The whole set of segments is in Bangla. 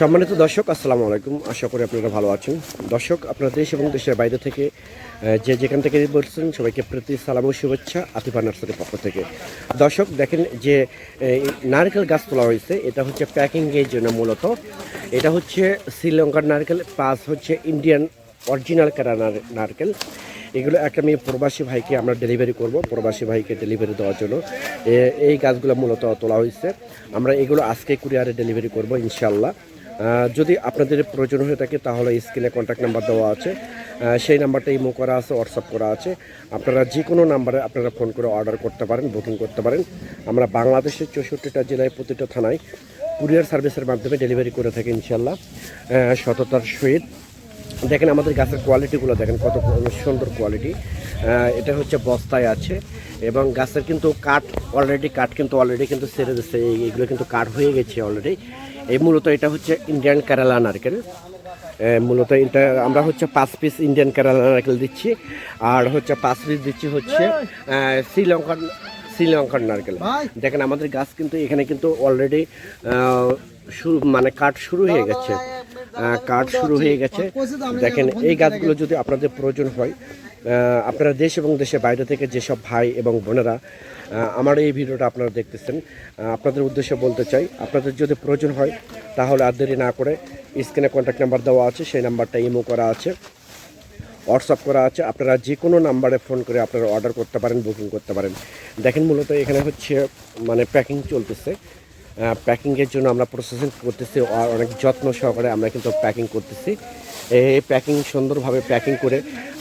সম্মানিত দর্শক, আসসালামু আলাইকুম। আশা করি আপনারা ভালো আছেন। দর্শক, আপনারা দেশ এবং দেশের বাইরে থেকে যে যেখান থেকে বলছেন সবাইকে প্রতি, সালাম ও শুভেচ্ছা আতিফা নার্সারির পক্ষ থেকে। দর্শক, দেখেন যে নারকেল গাছ তোলা হয়েছে, এটা হচ্ছে প্যাকিংয়ের জন্য মূলত। এটা হচ্ছে শ্রীলঙ্কার নারকেল প্লাস হচ্ছে ইন্ডিয়ান অরিজিনাল কারা নারকেল। এগুলো একটা আমি প্রবাসী ভাইকে আমরা ডেলিভারি করব, প্রবাসী ভাইকে ডেলিভারি দেওয়ার জন্য। এই গাছগুলো মূলত তোলা হয়েছে আমরা এগুলো আজকে কুরিয়ারে ডেলিভারি করব ইনশাল্লাহ যদি আপনাদের প্রয়োজন হয়ে থাকে, তাহলে স্ক্রিনে কন্ট্যাক্ট নাম্বার দেওয়া আছে। সেই নাম্বারটা ইমো করা আছে হোয়াটসঅ্যাপ করা আছে। আপনারা যে কোনো নাম্বারে আপনারা ফোন করে অর্ডার করতে পারেন বুকিং করতে পারেন। আমরা বাংলাদেশের চৌষট্টিটা জেলায় প্রতিটা থানায় কুরিয়ার সার্ভিসের মাধ্যমে ডেলিভারি করে থাকি ইনশাল্লাহ সততার সহিত। দেখেন আমাদের গাছের কোয়ালিটিগুলো দেখেন কত সুন্দর কোয়ালিটি এটা হচ্ছে বস্তায় আছে এবং গাছের কিন্তু কাঠ অলরেডি কাঠ কিন্তু অলরেডি কিন্তু সেরে দিচ্ছে। এইগুলো কিন্তু কাঠ হয়ে গেছে অলরেডি এই মূলত এটা হচ্ছে ইন্ডিয়ান কেরালা নারকেল মূলত এটা আমরা হচ্ছে পাঁচ পিস ইন্ডিয়ান কেরালা নারকেল দিচ্ছি। আর হচ্ছে পাঁচ পিস দিচ্ছি হচ্ছে শ্রীলঙ্কার শ্রীলঙ্কার নারকেল দেখেন আমাদের গাছ কিন্তু এখানে কিন্তু অলরেডি শুরু মানে কাঠ শুরু হয়ে গেছে। কাঠ শুরু হয়ে গেছে। দেখেন, এই গাছগুলো যদি আপনাদের প্রয়োজন হয় আপনারা দেশ এবং দেশের বাইরে থেকে যেসব ভাই এবং বোনেরা আমার এই ভিডিওটা আপনারা দেখতেছেন আপনাদের উদ্দেশ্যে বলতে চাই, আপনাদের যদি প্রয়োজন হয়, তাহলে আর দেরি না করে স্ক্রিনে কন্ট্যাক্ট নাম্বার দেওয়া আছে, সেই নাম্বারটা ইমো করা আছে হোয়াটসঅ্যাপ করা আছে, আপনারা যে কোনো নাম্বারে ফোন করে আপনারা অর্ডার করতে পারেন বুকিং করতে পারেন। দেখেন, মূলত এখানে হচ্ছে মানে প্যাকিং চলতেছে। প্যাকিংয়ের জন্য আমরা প্রসেসিং করতেছি আর অনেক যত্ন সহকারে আমরা কিন্তু প্যাকিং করতেছি। এই প্যাকিং সুন্দরভাবে প্যাকিং করে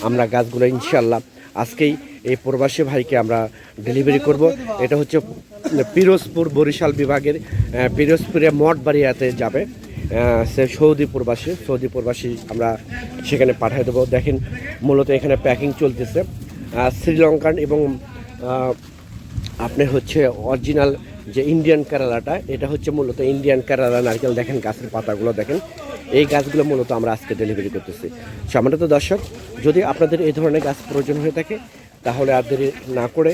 আমরা গাছগুলো ইনশাল্লাহ আজকেই এই প্রবাসী ভাইকে আমরা ডেলিভারি করব। এটা হচ্ছে পিরোজপুর বরিশাল বিভাগের পিরোজপুরে মঠবাড়িয়াতে যাবে। সে সৌদি প্রবাসী সৌদি প্রবাসী আমরা সেখানে পাঠিয়ে দেবো। দেখেন মূলত এখানে প্যাকিং চলতেছে। শ্রীলঙ্কান এবং আপনি হচ্ছে অরিজিনাল যে ইন্ডিয়ান কেরালাটা এটা হচ্ছে মূলত ইন্ডিয়ান কেরালা নারকেল দেখেন, গাছের পাতাগুলো দেখেন। এই গাছগুলো মূলত আমরা আজকে ডেলিভারি করতেছি। সম্মানিত দর্শক, যদি আপনাদের এই ধরনের গাছ প্রয়োজন হয়ে থাকে, তাহলে আর না করে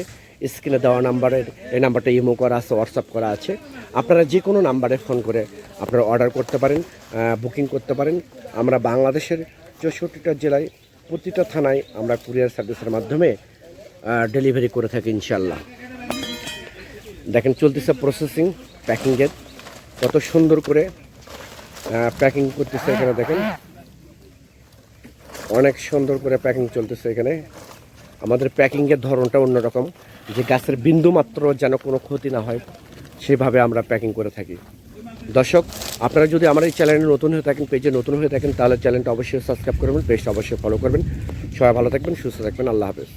স্ক্রিনে দেওয়া নাম্বারের এই নাম্বারটা ইমো করা আছে হোয়াটসঅ্যাপ করা আছে। আপনারা যে কোনো নাম্বারে ফোন করে আপনারা অর্ডার করতে পারেন বুকিং করতে পারেন। আমরা বাংলাদেশের চৌষট্টিটা জেলায়, প্রতিটা থানায় আমরা কুরিয়ার সার্ভিসের মাধ্যমে ডেলিভারি করে থাকি ইনশাল্লাহ দেখেন চলতেছে প্রসেসিং প্যাকিংয়ের কত সুন্দর করে প্যাকিং করতেছে এখানে দেখেন। অনেক সুন্দর করে প্যাকিং চলতেছে এখানে। আমাদের প্যাকিংয়ের ধরনটা অন্যরকম। যে গাছের বিন্দু মাত্র যেন কোনো ক্ষতি না হয়, সেভাবে আমরা প্যাকিং করে থাকি। দর্শক, আপনারা যদি আমার এই চ্যানেলে নতুন হয়ে থাকেন পেজে নতুন হয়ে থাকেন, তাহলে চ্যানেলটা অবশ্যই সাবস্ক্রাইব করবেন পেজটা অবশ্যই ফলো করবেন। সবাই ভালো থাকবেন, সুস্থ থাকবেন, আল্লাহ হাফেজ।